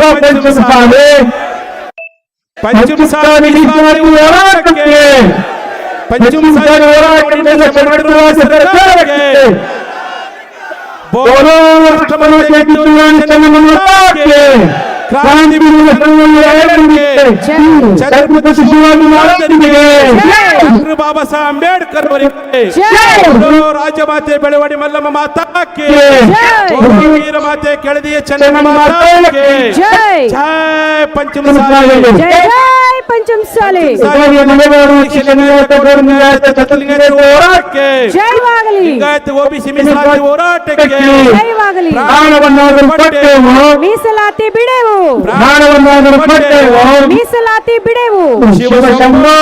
का पंचस्थाने पंचम स्थान होराट के पंचम स्थान होराट में चमड़ुआ सरकार के बोलो राष्ट्रपति के विद्वान चंद्रमा के क्रांति वीर के जन्म शिवाजी महाराज के। ಬಾಬಾ ಸಾಹೇಬ್ ಅಂಬೇಡ್ಕರ್ ಅವರಿಗೆ ರಾಜಮಾತೆ ಬೆಳವಡಿ ಮಲ್ಲಮ್ಮ ಮಾತಾಕ್ಕೆ ವೀರ ಮಾತೆ ಕೆಳದಿಯ ಚೆನ್ನಮ್ಮ ಮಾತಾಕ್ಕೆ ಜೈ ಪಂಚಮಸಾಲಿ ಜೈ ಪಂಚಮಸಾಲಿ ಹೋರಾಟಕ್ಕೆ ಲಿಂಗಾಯತ ಓಬಿಸಿ ಮೀಸಲಾತಿ ಹೋರಾಟಕ್ಕೆ ಪ್ರಾಣವನ್ನಾದರೂ ಕೊಟ್ಟೆವು ಮೀಸಲಾತಿ ಬಿಡೆವು ಪ್ರಾಣವನ್ನಾದರೂ ಕೊಟ್ಟೆವು ಮೀಸಲಾತಿ ಬಿಡೆವು ಶಿವ ಶಂಭೋ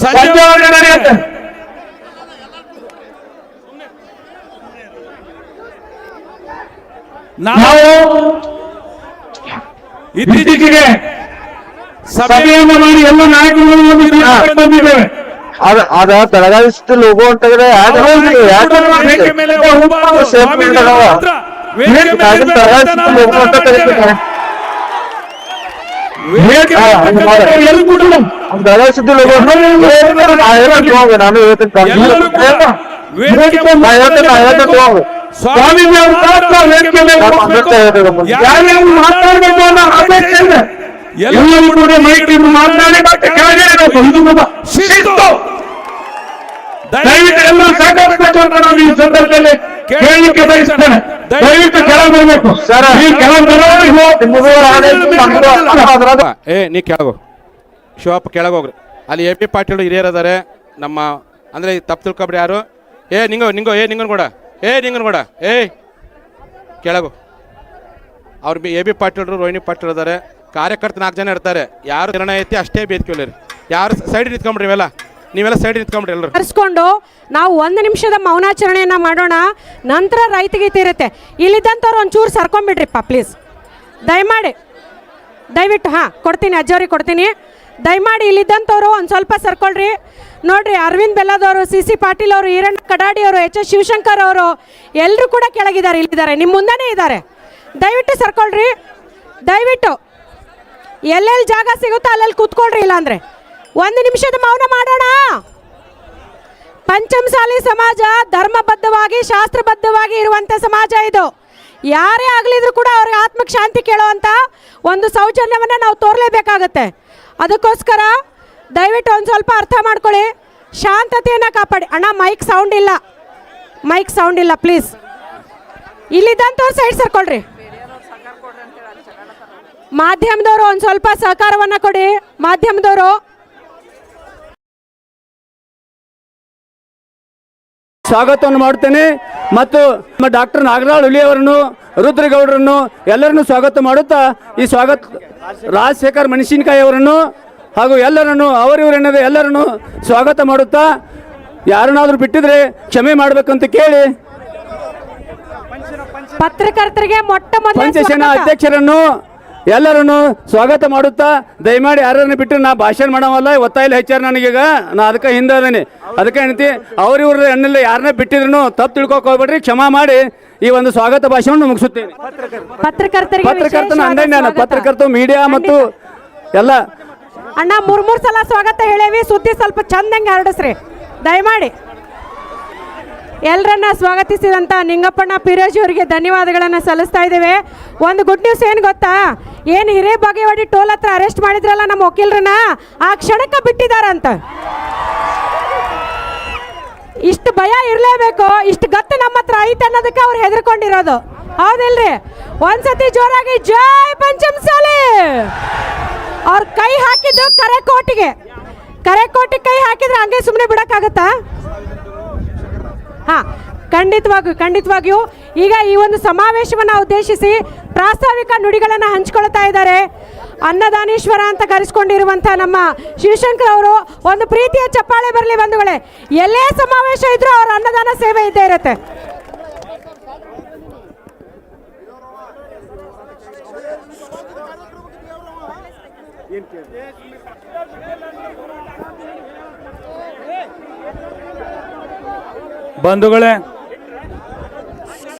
ಸಂಜೆವರೆಗೆ ನಡೆಯುತ್ತೆ ನಾವು ಇತ್ತೀಚೆಗೆ ಸಭೆಯನ್ನು ಮಾಡಿ ಎಲ್ಲ ನಾಯಕರು ಬಂದಿದ್ದೇವೆ ಅದ ಸುತ್ತಿ ಲೋಗೋ ಅಂತಂದ್ರೆ ಯಾಕೆ ಹೋಗ್ಲಿ ಯಾಕೆ ವೇದಿಕೆ ಇದೆ ಎಲ್ಲರೂ ಕೂಡ ಮೈಕಿಂದ ಮಾತನಾಡಿ ಮತ್ತೆ ಕೆಳಗೆ ಇರಬೇಕು. ಇದು ನಮ್ಮ ಶಿಸ್ತು ದಯವಿಟ್ಟು ಎಲ್ಲರೂ ಸಹಕರಿಸಬೇಕು ಅಂತ ನಾನು ಈ ಸಂದರ್ಭದಲ್ಲಿ ಕೇಳಲಿಕ್ಕೆ ಬಯಸ್ತೇನೆ. ದಯವಿಟ್ಟು ಕೆಳಗೆ ಬರಬೇಕು. ಕೆಳಗೆ ಏ ನೀ ಕೆಳಗು ಶಿವಪ್ಪ ಕೆಳಗೋಗ್ರಿ ಅಲ್ಲಿ ಎ ಪಿ ಪಾಟೀಲ್ ಹಿರಿಯರ್ ಅದಾರೆ ನಮ್ಮ ಅಂದ್ರೆ ತಪ್ಪು ತಿಳ್ಕೊಬ್ರಿ ಯಾರು? ಏ ನಿಂಗೋ ನಿಂಗೋ ಏ ನಿಂಗನ್ ಕೂಡ ಏ ನಿಂಗನ್ ಕೂಡ ಏ ಕೆಳಗು ಅವ್ರು ಬಿ ಎ ಬಿ ಪಾಟೀಲ್ರು ರೋಹಿಣಿ ಪಾಟೀಲ್ ಅದಾರೆ ಕಾರ್ಯಕರ್ತ ನಾಲ್ಕು ಜನ ಇರ್ತಾರೆ. ಯಾರು ನಿರ್ಣಯ ಐತಿ ಅಷ್ಟೇ ಬೇದ್ಕೊಳ್ಳಿ ಯಾರು ಸೈಡ್ ನಿಂತ್ಕೊಂಬಿಡ್ರಿ ಇವೆಲ್ಲ. ನೀವೆಲ್ಲ ಸೈಡ್ ನಿಂತ್ಕೊಂಡ್ಬಿಡಿ ಎಲ್ಲರೂ. ಕರೆಸ್ಕೊಂಡು ನಾವು ಒಂದು ನಿಮಿಷದ ಮೌನಾಚರಣೆಯನ್ನು ಮಾಡೋಣ. ನಂತರ ರೈತಗೀತೆ ಇರುತ್ತೆ ಇಲ್ಲಿದ್ದಂಥವ್ರು ಒಂಚೂರು ಸರ್ಕೊಂಬಿಡ್ರಿಪ್ಪ ಪ್ಲೀಸ್ ದಯಮಾಡಿ. ದಯವಿಟ್ಟು, ಹಾಂ, ಕೊಡ್ತೀನಿ, ಅಜ್ಜವ್ರಿಗೆ ಕೊಡ್ತೀನಿ. ದಯಮಾಡಿ ಇಲ್ಲಿದ್ದಂಥವ್ರು ಒಂದು ಸ್ವಲ್ಪ ಸರ್ಕೊಳ್ರಿ. ನೋಡ್ರಿ, ಅರವಿಂದ್ ಬೆಲ್ಲದವರು, ಸಿ ಸಿ ಪಾಟೀಲ್ ಅವರು ಈರಣ್ಣ ಕಡಾಡಿ ಅವರು ಎಚ್ ಎಸ್ ಶಿವಶಂಕರ್ ಅವರು ಎಲ್ಲರೂ ಕೂಡ ಕೆಳಗಿದ್ದಾರೆ, ಇಲ್ಲಿದ್ದಾರೆ. ನಿಮ್ಮ ಮುಂದೆನೇ ಇದ್ದಾರೆ. ದಯವಿಟ್ಟು ಸರ್ಕೊಳ್ರಿ. ದಯವಿಟ್ಟು. ಎಲ್ಲೆಲ್ಲಿ ಜಾಗ ಸಿಗುತ್ತೋ ಅಲ್ಲೆಲ್ಲಿ ಕೂತ್ಕೊಳ್ರಿ, ಇಲ್ಲಾಂದ್ರೆ. ಒಂದು ನಿಮಿಷದ ಮೌನ ಮಾಡೋಣ. ಪಂಚಮಸಾಲಿ ಸಮಾಜ ಧರ್ಮಬದ್ಧವಾಗಿ, ಶಾಸ್ತ್ರಬದ್ಧವಾಗಿ ಇರುವಂಥ ಸಮಾಜ ಇದು. ಯಾರೇ ಆಗಲಿದ್ರು ಕೂಡ ಅವ್ರಿಗೆ ಆತ್ಮಕ್ಕೆ ಶಾಂತಿ ಕೇಳುವಂಥ ಒಂದು ಸೌಜನ್ಯವನ್ನು ನಾವು ತೋರಲೇಬೇಕಾಗತ್ತೆ. ಅದಕ್ಕೋಸ್ಕರ ದಯವಿಟ್ಟು ಒಂದು ಸ್ವಲ್ಪ ಅರ್ಥ ಮಾಡ್ಕೊಳ್ಳಿ. ಶಾಂತತೆಯನ್ನು ಕಾಪಾಡಿ. ಅಣ್ಣ ಮೈಕ್ ಸೌಂಡ್ ಇಲ್ಲ. ಮೈಕ್ ಸೌಂಡ್ ಇಲ್ಲ ಪ್ಲೀಸ್ ಇಲ್ಲಿದ್ದಂಥವ್ರು ಸೈಡ್ ಸರ್ಕೊಳ್ರಿ. ಮಾಧ್ಯಮದವರು ಒಂದು ಸ್ವಲ್ಪ ಸಹಕಾರವನ್ನು ಕೊಡಿ. ಮಾಧ್ಯಮದವರು ಸ್ವಾಗತವನ್ನು ಮಾಡುತ್ತೇನೆ ಮತ್ತು ನಮ್ಮ ಡಾಕ್ಟರ್ ನಾಗರಾಳ್ ಹುಲಿಯವರನ್ನು ರುದ್ರಗೌಡರನ್ನು ಎಲ್ಲರನ್ನು ಸ್ವಾಗತ ಮಾಡುತ್ತಾ ಈ ಸ್ವಾಗತ ರಾಜಶೇಖರ್ ಮೆಣಸಿನಕಾಯಿ ಅವರನ್ನು ಹಾಗೂ ಎಲ್ಲರನ್ನು ಅವರಿವರೆನ್ನದೆ ಎಲ್ಲರನ್ನು ಸ್ವಾಗತ ಮಾಡುತ್ತಾ ಯಾರನ್ನಾದರೂ ಬಿಟ್ಟಿದ್ರೆ ಕ್ಷಮೆ ಮಾಡಬೇಕಂತ ಕೇಳಿ. ಪತ್ರಕರ್ತರಿಗೆ ಮೊಟ್ಟ ಮೊದಲ ಅಧ್ಯಕ್ಷರನ್ನು ಎಲ್ಲರನ್ನು ಸ್ವಾಗತ ಮಾಡುತ್ತಾ ದಯಮಾಡಿ ಯಾರನ್ನು ಬಿಟ್ಟು ನಾ ಭಾಷಣ ಮಾಡವಲ್ಲ ಒತ್ತಾಯಿಲ್ಲ ಹೆಚ್ಚಾರ ನನಗೀಗ. ನಾ ಅದಕ್ಕೆ ಹಿಂದೆ ಅದೇನೆ. ಅದಕ್ಕೆ ಏನಂತಿ ಅವ್ರಿವ್ರ ಎಣ್ಣೆಲ್ಲ ಯಾರನ್ನ ಬಿಟ್ಟಿದ್ರು ತಪ್ಪು ತಿಳ್ಕೊಕ್ ಹೋಗ್ಬೇಡ್ರಿ. ಕ್ಷಮಾ ಮಾಡಿ ಈ ಒಂದು ಸ್ವಾಗತ ಭಾಷಣವನ್ನು ಮುಗಿಸುತ್ತೇನೆ. ಪತ್ರಕರ್ತರಿಗೆ ಪತ್ರಕರ್ತನ ವಿಶೇಷವಾದ ನಾನು. ಪತ್ರಕರ್ತ ಮೀಡಿಯಾ ಮತ್ತು ಎಲ್ಲ. ಅಣ್ಣ ಮೂರ್ ಮೂರ್ ಸಲ ಸ್ವಾಗತ ಹೇಳೇವಿ. ಸುದ್ದಿ ಸ್ವಲ್ಪ ಚಂದಂಗೆ ಹರಡಿಸ್ರಿ. ದಯಮಾಡಿ. ಎಲ್ಲರನ್ನ ಸ್ವಾಗತಿಸಿದಂತ ನಿಂಗಪ್ಪಣ್ಣ ಪಿರೋಜಿ ಅವರಿಗೆ ಧನ್ಯವಾದಗಳನ್ನು ಸಲ್ಲಿಸ್ತಾ ಇದ್ದೇವೆ. ಒಂದು ಗುಡ್ ನ್ಯೂಸ್ ಏನು ಗೊತ್ತಾ? ಏನು ಹಿರೇಬಾಗೇವಾಡಿ ಟೋಲ್ ಹತ್ರ ಅರೆಸ್ಟ್ ಮಾಡಿದ್ರಲ್ಲ ನಮ್ಮ ವಕೀಲರನ್ನ? ಆ ಕ್ಷಣಕ್ಕೆ ಬಿಟ್ಟಿದಾರಂತ. ಇಷ್ಟು ಭಯ ಇರಲೇಬೇಕು, ಇಷ್ಟು ಗತ್ತು ನಮ್ಮ ಹತ್ರ ಐತೆ ಅನ್ನೋದಕ್ಕೆ ಅವ್ರು ಹೆದರ್ಕೊಂಡಿರೋದು. ಹೌದಿಲ್ರಿ? ಒಂದ್ಸತಿ ಜೋರಾಗಿ ಜೈ ಪಂಚಮಸಾಲಿ ಅವ್ರ ಕೈ ಹಾಕಿದ್ದು ಕರೆ ಕೋಟಿಗೆ. ಕರೆ ಕೋಟಿಗೆ ಕೈ ಹಾಕಿದ್ರೆ ಹಂಗೆ ಸುಮ್ಮನೆ ಬಿಡಕ್ಕಾಗತ್ತಾ? ಹಾ, ಖಂಡಿತವಾಗಿಯೂ ಖಂಡಿತವಾಗಿಯೂ. ಈಗ ಈ ಒಂದು ಸಮಾವೇಶವನ್ನು ಉದ್ದೇಶಿಸಿ ಪ್ರಾಸ್ತಾವಿಕ ನುಡಿಗಳನ್ನು ಹಂಚ್ಕೊಳ್ತಾ ಇದ್ದಾರೆ. ಅನ್ನದಾನೀಶ್ವರ ಅಂತ ಕರೆಸ್ಕೊಂಡಿರುವಂಥ ನಮ್ಮ ಶಿವಶಂಕರ್ ಅವರು, ಒಂದು ಪ್ರೀತಿಯ ಚಪ್ಪಾಳೆ ಬರಲಿ ಬಂಧುಗಳೇ. ಎಲ್ಲೇ ಸಮಾವೇಶ ಇದ್ರೂ ಅವ್ರ ಅನ್ನದಾನ ಸೇವೆ ಇದ್ದೇ ಇರುತ್ತೆ. ಬಂಧುಗಳೇ